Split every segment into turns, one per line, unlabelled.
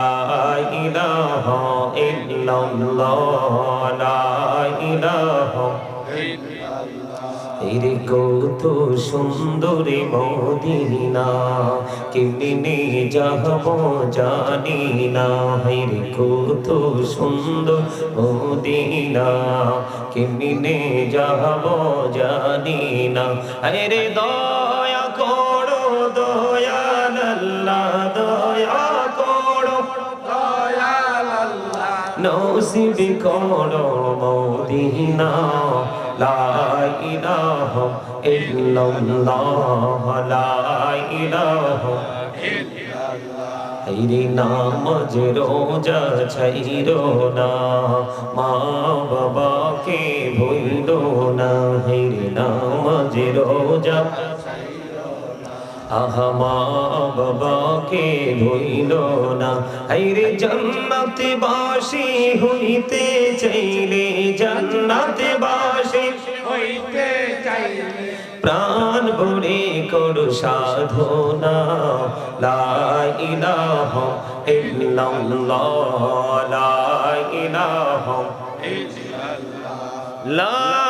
لا إله إلا الله لا إله এরে কত সুন্দরী মদিনা কেমনে যাব জানি না হেরে কত সুন্দর মদিনা কেমনে যাব জানি না আরে দয়া নসিব করো মদিনা, লা ইলাহা ইল্লাল্লাহ, লা ইলাহা হাইরে নামাজ রোজা ছাইরো না, মা বাবাকে ভুলো না। হাইরে নামাজ রোজা আহা মা বাবাকে ভুইল না। হাইরে জান্নাতে বাসি হইতে চাইলে জান্নাতে বাসি
হইতে চাইলে
প্রাণ ভরে করু সাধনা। লা ইলাহা ইল্লাল্লাহ, লা ইলাহা ইল্লাল্লাহ। লা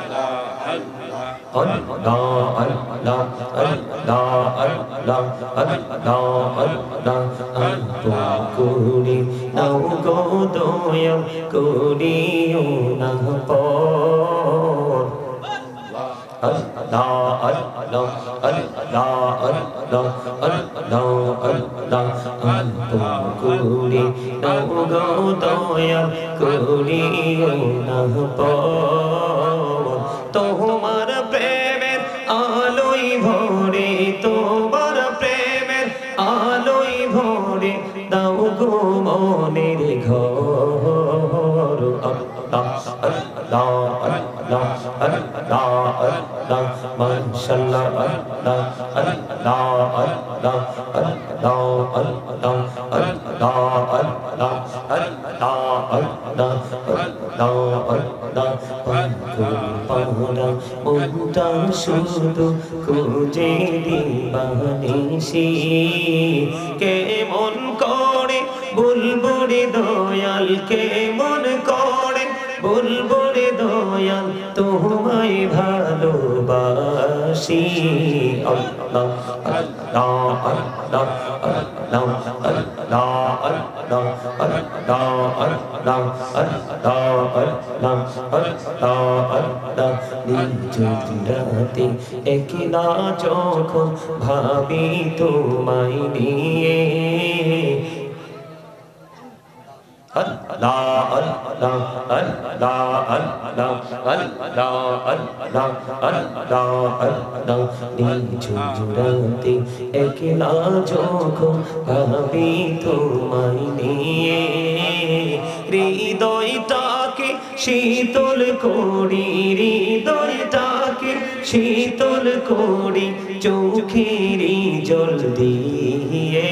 الله الله الله الله الله الله أنتم كوني نو كودويم كوني نهبور الله الله الله الله الله الله أنتم كوني نو كودويم كوني نهبور মাশাআল্লাহ আল্লাহ আল্লাহ আল্লাহ আল্লাহ আল্লাহ আল্লাহ আল্লাহ আল্লাহ আল্লাহ আল্লাহ আল্লাহ পাহুরা মনটা শুধু খুঁজে দিবানিসি কেমন করে বুলবুড়ি দয়াল কেমন রাতে একলা যখন ভাবি তোমায় নিয়ে আল্লাহ আল্লাহ আল্লাহ আল্লাহ হৃদয়টাকে শীতল করি হৃদয়টাকে শীতল করি চোখেরই জল দিয়ে।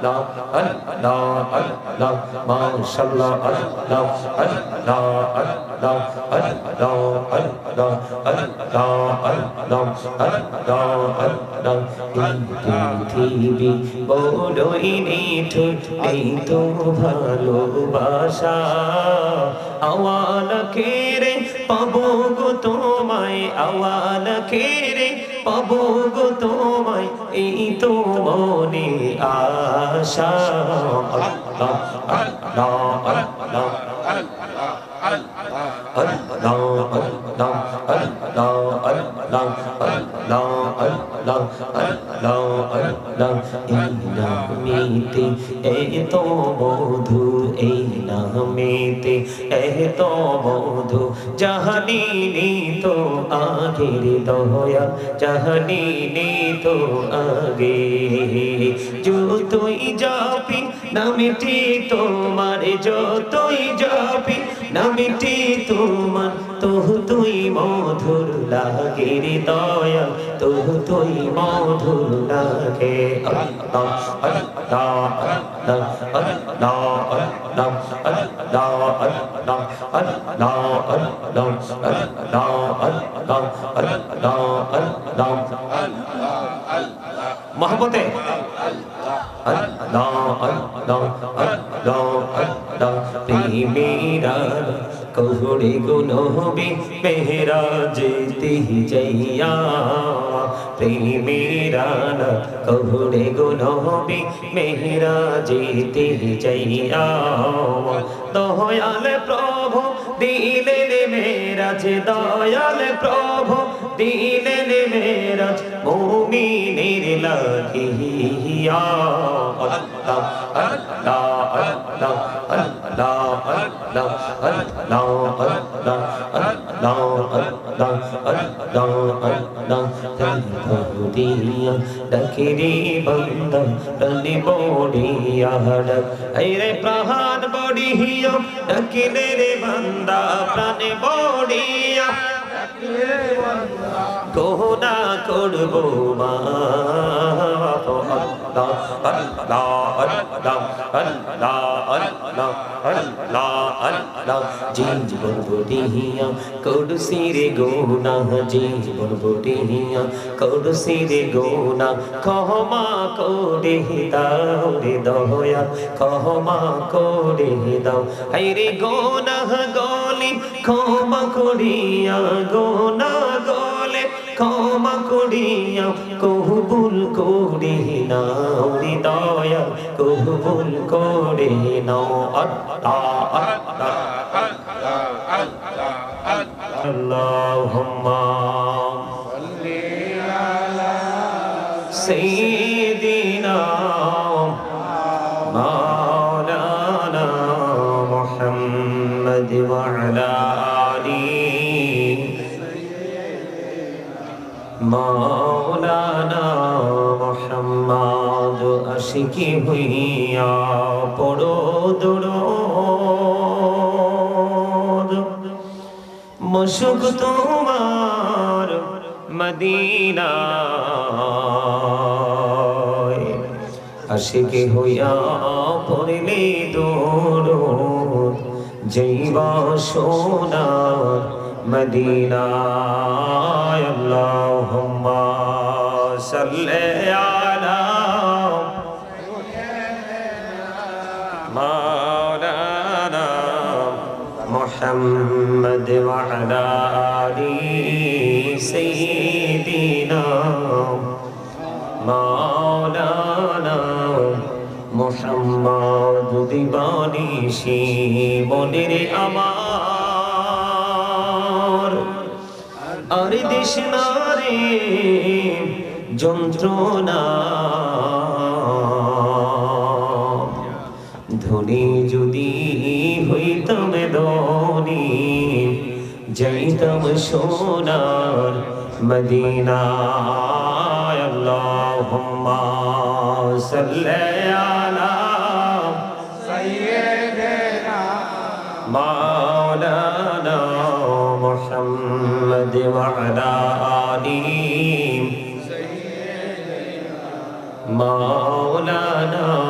আল্লাহ আল্লাহ আল্লাহ মাশাআল্লাহ আল্লাহ আল্লাহ আল্লাহ আল্লাহ আল্লাহ আল্লাহ আল্লাহ আল্লাহ আল্লাহ পৃথিবী বড়ই নিঠুর এই তো ভালোবাসা আওয়াল খেরে পাবো গো তোমায় আওয়াল খেরে পাবো গো তোমায় এই তো মনে আশা। আল্লাহ আল্লাহ আল্লাহ। এত মধু এই নামেতে এত মধু জাহানি তো আগের দয়া জাহানি তো আগে। যতই যাবি নামটি তোমার যতই যাবি নামটি তোমার তো তুই মধুর লাগে রে দয়া তো তুই মধুর লাগে আল্লাহ কহুড়ে গুনহবি মেহরা যেতে যাইয়া। প্রেমেরা কহুড়ে গুনহবি, মেহরা যেতে যাইয়া। দয়াল প্রভু, দিলেন মেরাজ, দয়াল প্রভু, দিলেন মেরাজ, মুমিনের লাগিয়া আল্লাহ আল্লাহ আল্লাহ আল্লাহ প্রাণ বড়িয়া ডাকিলে রে বান্দা প্রাণে বড়িয়া ডাকিলে বান্দা কোনা করব মা জীবন বটিয়া করুসি রে গোনা জীবন বটিয়া করুসি রে গোনা ক্ষমা করে দাও রে দয়া ক্ষমা করে দাও হাই রে গোনা গলি ক্ষমা করিয়া গোনা ক্ষমা করিয়া কহবুল করে নাও হৃদয়া কহবুল করে নাও। আল্লাহ আল্লাহ আল্লাহ আল্লাহ আল্লাহুম্মা আশিকি হইয়া পড়ো, দোড়। মশুক তোমার মদিনা আশিকি হইয়া পড়লে দোড়। জৈবা সোনার মদিনা আল্লাহুম্মা সাল্লি محمد وعلى آل سيدنا مولانا মোহাম্মদ দিবানিশি মনের আমার আর দেশ নারে যন্ত্রণা ধনী যাইতাম সোনার মদিনায় আল্লাহুম্মা সাল্লি আলা
সাইয়্যিদিনা
মাওলানা মুহাম্মদ ওয়া আলা আলিহি মাওলানা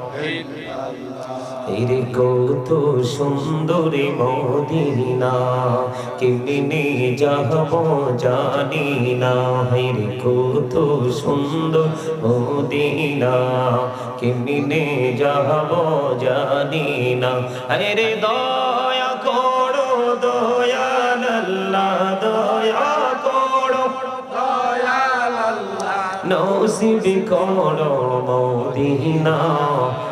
এর কত সুন্দরী মদিনা কেমনে যাব জানি না, হের কত সুন্দর মদিনা কেমনে যাব জানি না। আরে দয়া করো দয়াল আল্লাহ দয়া করো নসিব করো মদিনা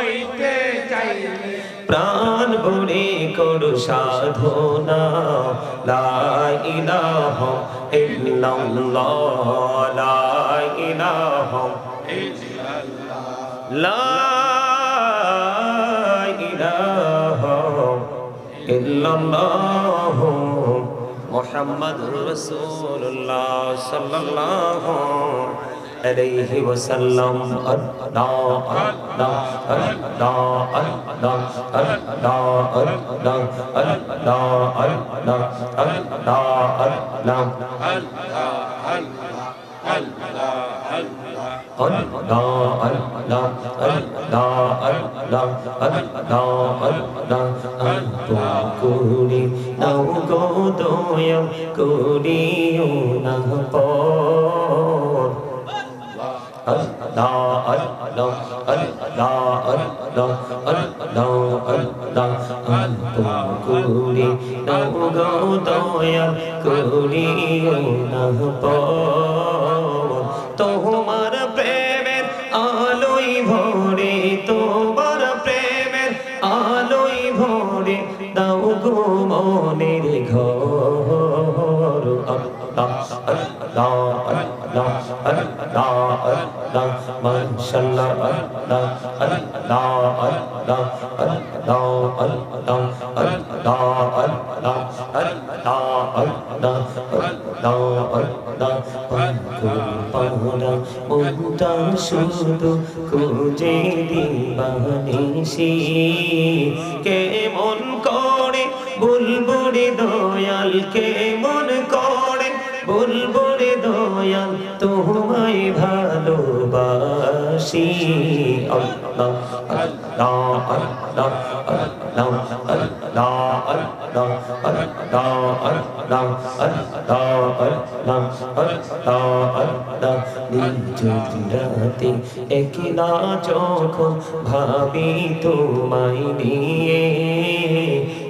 হইতে চাইলে। প্রাণ ভরে করু সাধনা। লা ইলাহা ইল্লাল্লাহ। লা ইলাহা লা ইলাহা ইল্লাল্লাহ। মুহাম্মাদুর রাসূলুল্লাহ সাল্লাল্লাহু আল্লাহ আল্লাহ আল্লাহ আল্লাহ আল্লাহ আল্লাহ আল্লাহ আল্লাহ করি নাও গো দয়া করিও না পর কুড়ি নৌগো দয়াল কুড়ি নহ তোমার প্রেমের আলোই ভরে তোমার প্রেমের আলোই ভরে দাও গো মনের ঘর আল্লাহ আল্লাহ আল্লাহ আল্লাহ لا ما شاء الله لا لا لا لا لا لا لا শুধু খুঁজে দিবানিসি কেমন করে বুলবুড়ি দয়াল কেমন তোমায় ভালোবাসি আল্লাহ আল্লাহ আল্লাহ আল্লাহ আল্লাহ আল্লাহ আল্লাহ আল্লাহ আল্লাহ আল্লাহ আল্লাহ যখন ভাবি তোমায় নিয়ে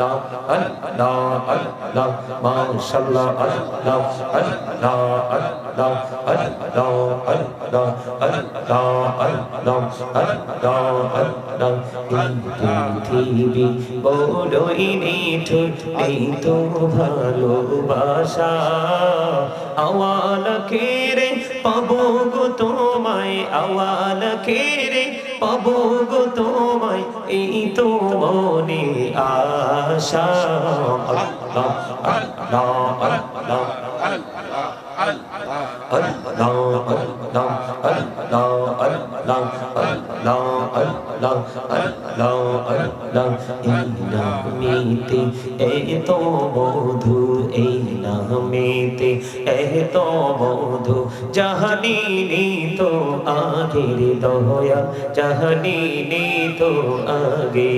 আল্লাহ আল্লাহ আল্লাহ মাশাআল্লাহ আল্লাহ আল্লাহ আল্লাহ আল্লাহ আল্লাহ আল্লাহ আল্লাহ আল্লাহ আল্লাহ পৃথিবী বড়ই নিঠুর এই তো ভালোবাসা আওয়াল কেরে পাবো গো তোমায় আওয়াল কেরে পাবো গো তোমায় এই তো মনে আশা। আল্লাহ আল্লাহ আল্লাহ আল্লাহ আল্লাহ আল্লাহ আল্লাহ নামেতে এত মধু জাহানি তো আগের দয়া জাহানি তো আগে।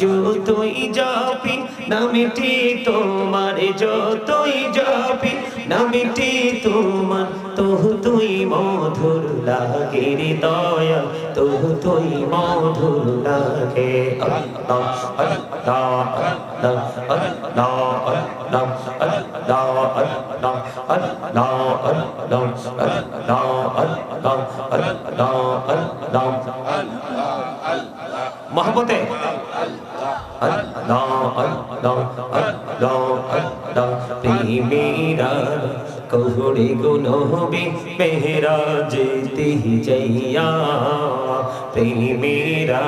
যো তুই যাবি নামটি তোমার যতই যাবি নামটি তোমার তো তুই মধুর লাগে রে দয়া তো তুই মধুর লাগে আল্লাহ মহব্বতে প্রেমেরা কহুরে গুনহবি মেহরা যেতে যাইয়া প্রেমেরা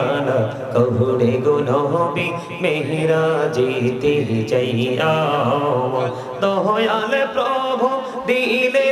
মেহরা যেতে যাইয়া দয়াল প্রভু দিলেন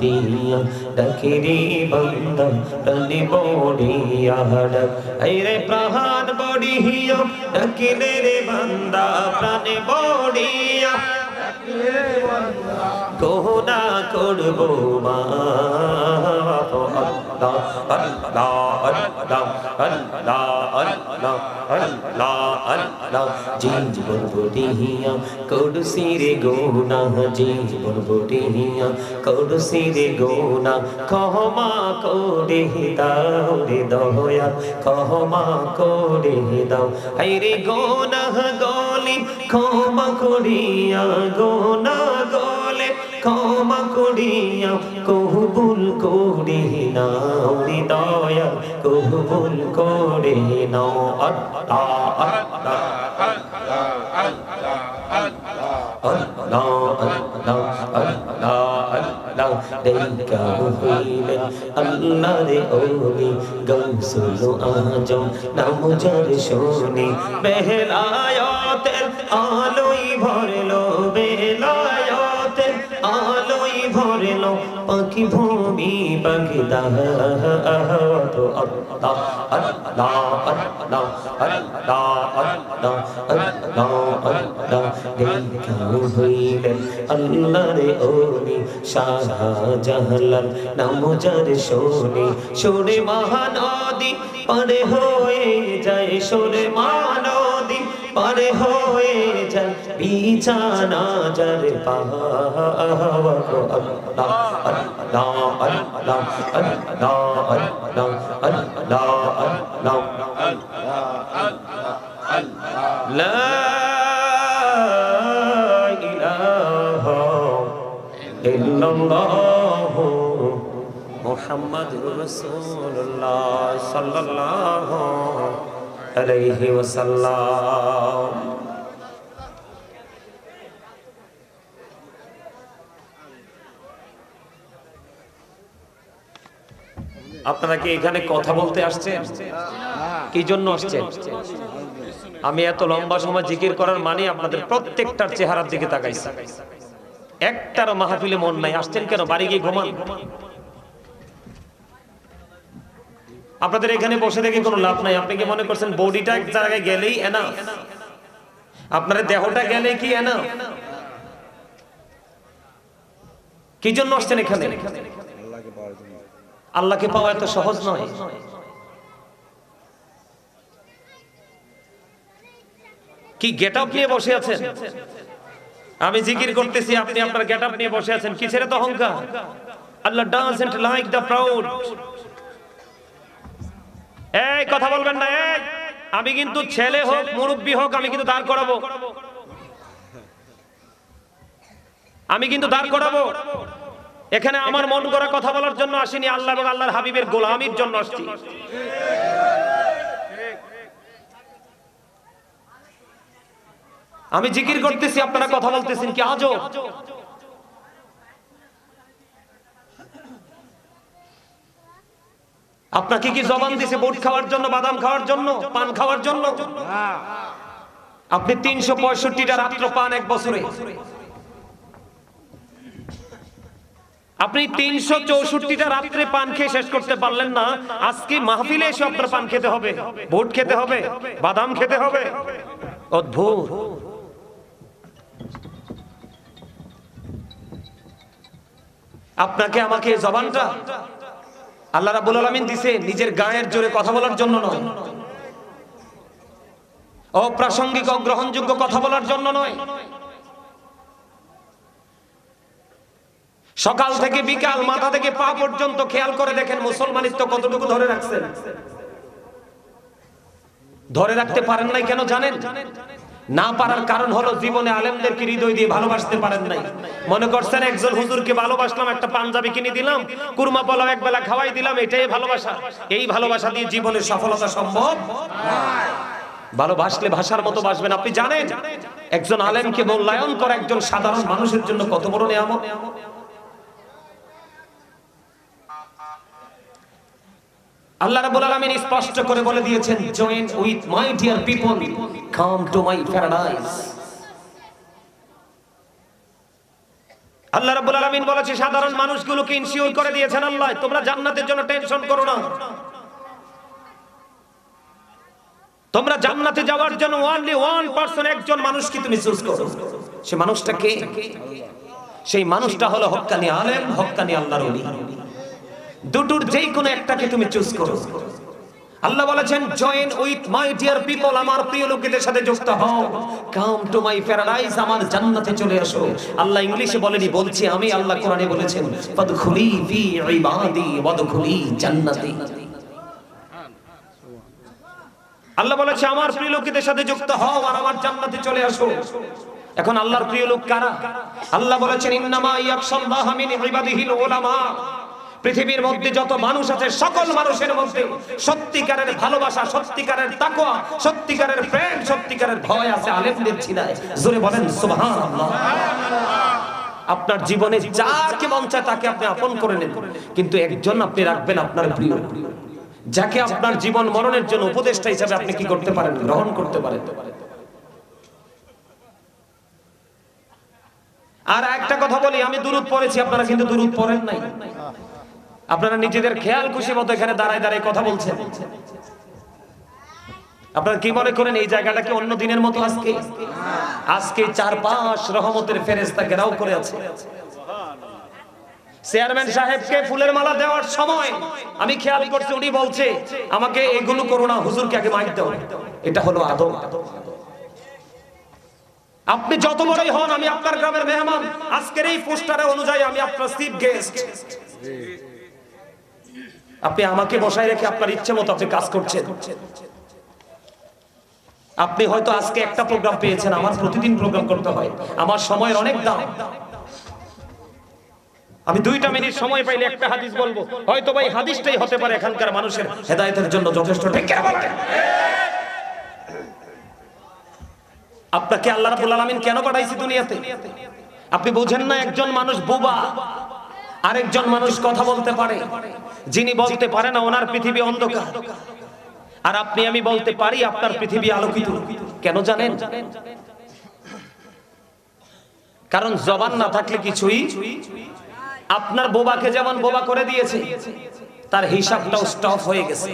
তবদিয়া ডাকিরি বন্দা প্রাণী বড়িয়া ডাক রে প্রাণ বড়িয়া ডাকিলে রে বন্দা প্রাণে বড়িয়া। গোনা করব মা? জীবন বটিয়া কৌড়সি রে গোনা, জীবন বটিয়া কৌড়সি রে গোনা, কহমা করে দাও রে দয়া, কহমা করে দাও হে রে গোনা ক্ষমা করিয়া গোনা গলে, ক্ষমা করিয়া কহবুল করি নাও রে দয়া কবুল করে নাও আল্লাহ আল্লাহ আল্লাহ আল্লাহ আল্লাহ আল্লাহ দেখা হইলেন আল্লাহ রে ওলি গৌসুল আজম নাম যার শোনে বেহলায়তের আলোই ভরলো বেলায়তের আলোই ভরলো পাখি ভূমি বাগদা তো আল্লাহ আল্লাহ মহানদী পারে হয়ে যায় শোনে মহানদী পার হয়ে যায় বিছানা যার لا إله إلا الله محمد رسول الله صلى الله عليه وسلم আলাইহি ওয়াসাল্লাম। আপনারা কি এখানে কথা বলতে আসছেন? কি জন্য আসছেন? আমি এত লম্বা সময় জিকির করার মানে আপনাদের প্রত্যেকটার চেহারার দিকে তাকাইছি। একটারও মাহফিলে মন নাই। আসছেন কেন? বাড়ি গিয়ে ঘুমান। আপনাদের এখানে বসে থেকে কোনো লাভ নাই। আপনি কি মনে করছেন বডিটা এক জায়গায় গেলেই এনা আপনার দেহটা গেলে কি এনা কি জন্য আসছেন এখানে? আল্লাহকে পাওয়া এত সহজ নয়। কি গেট আপ নিয়ে বসে আছেন? আমি জিকির করতেছি, আপনি আপনার গেট আপ নিয়ে বসে আছেন। কিসের তো অহংকার? Allah dance doesn't like the proud. এই কথা বলবেন না এই। আমি কিন্তু ছেলে হোক মুরব্বী হোক আমি কিন্তু দাঁড় করাবো। আমি কিন্তু দাঁড় করাবো। এখানে আমার মন করা কথা বলার জন্য আসিনি আল্লাহ এবং আল্লাহর হাবিবের গোলামির জন্য আসছি। আমি জিকির করতেছি আপনারা কথা বলতেছেন কি আজও আপনাকে কি জবান দিছে বুট খাওয়ার জন্য, বাদাম খাওয়ার জন্য, পান খাওয়ার জন্য? আপনি তিনশো পঁয়ষট্টিটা রাত্র পান এক বছরে। আপনি তিনশো চৌষট্টিটা রাত্রে পান খেয়ে শেষ করতে পারলেন না। আজকে মাহফিলে এসে আপনার পান খেতে হবে ভোট খেতে হবে, বাদাম খেতে হবে। অদ্ভুত। আপনাকে আমাকে জবানটা
আল্লাহ রাব্বুল আলামিন দিছে নিজের গায়ের জোরে কথা বলার জন্য নয়। অপ্রাসঙ্গিক, অগ্রহণযোগ্য কথা বলার জন্য নয়। সকাল থেকে বিকাল মাথা থেকে পা পর্যন্ত খেয়াল করে দেখেন মুসলমানিত্ব কতটুকু ধরে রাখছেন। ধরে রাখতে পারেন নাই কেন জানেন? না পারার কারণ হলো জীবনে আলেমদেরকে হৃদয় দিয়ে ভালোবাসতে পারেন নাই। মনে করছেন একজন হুজুরকে ভালোবাসলাম, একটা পাঞ্জাবি কিনে দিলাম, কুরমা পোলাও এক বেলা খাওয়াই দিলাম, এটাই ভালোবাসা। এই ভালোবাসা দিয়ে জীবনের সফলতা সম্ভব? ভালোবাসলে ভাষার মতো বাসবেন। আপনি জানেন, একজন আলেমকে মূল্যায়ন করা একজন সাধারণ মানুষের জন্য কত বড় নিয়ামত? আল্লাহ রাব্বুল আলামিন স্পষ্ট করে বলে দিয়েছেন join with my dear people come to my paradise Allah রাব্বুল আলামিন বলেছে, সাধারণ মানুষগুলোকে ইনসিওর করে দিয়েছেন আল্লাহ, তোমরা জান্নাতের জন্য টেনশন করো না। তোমরা জান্নাতে যাওয়ার জন্য ওয়ানলি ওয়ান পারসন একজন মানুষকে তুমি চুজ করো। সে মানুষটা কে? সেই মানুষটা হলো হক্কানি আলেম, হক্কানি আল্লাহর ওলি। দুটোর যেই কোনো একটাকে তুমি চুজ করো। আল্লাহ বলেছেন join with my dear people আমার প্রিয় লোকেদের সাথে যুক্ত হও। কাম টু মাই প্যারাডাইস আমার জান্নাতে চলে আসো। আল্লাহ ইংলিশে বলেনি, বলছি আমি আল্লাহ কোরআনে বলেছেন, ফাদখুলি ফি ইবাদি ওয়াদখুলি জান্নাতি। আল্লাহ বলেছে, আমার প্রিয় লোকেদের সাথে যুক্ত হও আর আমার জান্নাতে চলে আসো। এখন আল্লাহর প্রিয় লোক কারা? আল্লাহ বলেছেন, ইন্নামা ইয়াকশাল্লাহ মিন ইবাদিহিল উলামা। পৃথিবীর মধ্যে যত মানুষ আছে, সকল মানুষের মধ্যে সত্যিকারের ভালোবাসা, সত্যিকারের তাকওয়া, সত্যিকারের প্রেম, সত্যিকারের ভয় আছে আলেমদের ছিনায়। জোরে বলেন, সুবহানাল্লাহ। আপনার জীবনে যাকে মন চায় তাকে আপনি আপন করে নেন। কিন্তু একজন আপনি রাখবেন আপনার প্রিয়। যাকে আপনার জীবন মরণের জন্য উপদেষ্টা হিসাবে আপনি কি করতে পারেন? গ্রহণ করতে পারেন। আর একটা কথা বলি, আমি দুরুদ পড়েছি, আপনারা কিন্তু দুরুদ পড়েন নাই। আপনারা নিজেদের খেয়াল খুশি মতো এখানে দাঁড়ায় দাঁড়ায় কথা বলছেন। আপনারা কি মনে করেন এই জায়গাটা কি অন্য দিনের মতো আজকে? আজকে চার পাঁচ রহমতের ফেরেস্তা ঘেরাও করে আছে। চেয়ারম্যান সাহেবকে ফুলের মালা দেওয়ার সময় আমি খেয়াল করছি উনি বলছে আমাকে এগুলো করো না হুজুরকে আগে মাইক দাও। এটা হলো আদব। আপনি যত বড়ই হন আমি আপনার গ্রামের মেহমান আজকের এই পোস্টারে অনুযায়ী আমি আপনার চিফ গেস্ট আপনি আমাকে বসায় রেখে আপনার ইচ্ছে মতো আপনি কাজ করছেন। আপনি হয়তো আজকে একটা প্রোগ্রাম পেয়েছেন, আমার প্রতিদিন প্রোগ্রাম করতে হয়। আমার সময়ের অনেক দাম। আমি দুইটা মিনিট সময় পাইলে একটা হাদিস বলব। হয়তো ভাই হাদিসটাই হতে পারে এখানকার মানুষের হেদায়েতের জন্য যথেষ্ট? আপনাকে আল্লাহ রাব্বুল আলামিন কেন পাঠাইছি দুনিয়াতে? আপনি বুঝেন না একজন মানুষ বোবা। আরেকজন মানুষ কথা বলতে পারে, যিনি বলতে পারে না, ওনার পৃথিবী অন্ধকার। আর আপনি, আমি বলতে পারি, আপনার পৃথিবী আলোকিত। কেন জানেন? কারণ জবান না থাকলে কিছুই আপনার বোবাকে যেমন বোবা করে দিয়েছে, তার হিসাবটাও স্টপ হয়ে গেছে।